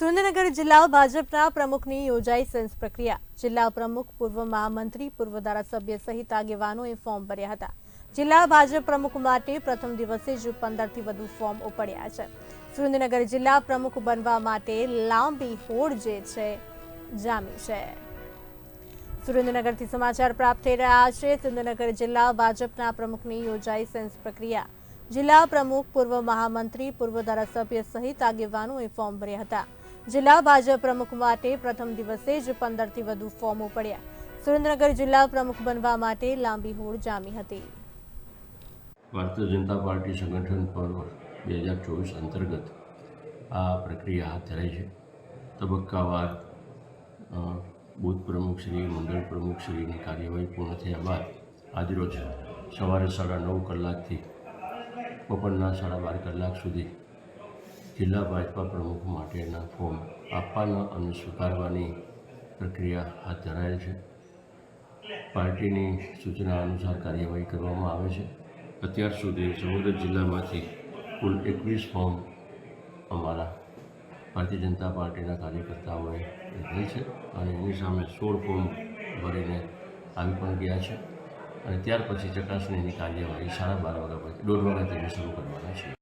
સુરેન્દ્રનગર જિલ્લા ભાજપના પ્રમુખની યોજાઈ સેન્સ પ્રક્રિયા. જિલ્લા પ્રમુખ, પૂર્વ મહામંત્રી, પૂર્વ ધારાસભ્ય સહિત આગેવાનોએ ફોર્મ ભર્યા હતા. જિલ્લા ભાજપ પ્રમુખ માટે પ્રથમ દિવસે જ પંદરથી વધુ ફોર્મ ઉપડ્યા છે. સુરેન્દ્રનગર જિલ્લા પ્રમુખ બનવા માટે લાંબી હોડ જે છે, જામી છે. સુરેન્દ્રનગરથી સમાચાર પ્રાપ્ત થઈ રહ્યા છે. સુરેન્દ્રનગર જિલ્લા ભાજપના પ્રમુખની યોજાઈ સેન્સ પ્રક્રિયા. જિલ્લા પ્રમુખ, પૂર્વ મહામંત્રી, પૂર્વ ધારાસભ્ય સહિત આગેવાનોએ ફોર્મ ભર્યા હતા. જિલ્લા ભાજપ પ્રમુખ માટે પ્રથમ દિવસે જ પંદરથી વધુ ફોર્મ ઉપડ્યા સુરેન્દ્રનગર જિલ્લા પ્રમુખ બનવા માટે લાંબી હોડ જામી હતી. ભારતીય જનતા પાર્ટી સંગઠન પર્વ બે હજાર ચોવીસ અંતર્ગત આ પ્રક્રિયા હાથ ધરાઈ છે. તબક્કાવાર બૂથ પ્રમુખશ્રી મંડળ પ્રમુખશ્રીની કાર્યવાહી પૂર્ણ થયા બાદ આજરોજ સવારે સાડા નવ કલાકથી બપોરના સાડા બાર કલાક સુધી જિલ્લા ભાજપા પ્રમુખ માટેના ફોર્મ આપવાના અને સ્વીકારવાની પ્રક્રિયા હાથ ધરાયેલ છે. પાર્ટીની સૂચના અનુસાર કાર્યવાહી કરવામાં આવે છે. અત્યાર સુધી સમગ્ર જિલ્લામાંથી કુલ એકવીસ ફોર્મ અમારા ભારતીય જનતા પાર્ટીના કાર્યકર્તાઓએ લીધેલ છે અને એની સામે સોળ ફોર્મ ભરીને આવી પણ ગયા છે. અને ત્યાર પછી ચકાસણીની કાર્યવાહી સાડા બાર વાગ્યા પછી, દોઢ વાગ્યાથી શરૂ કરવાના છે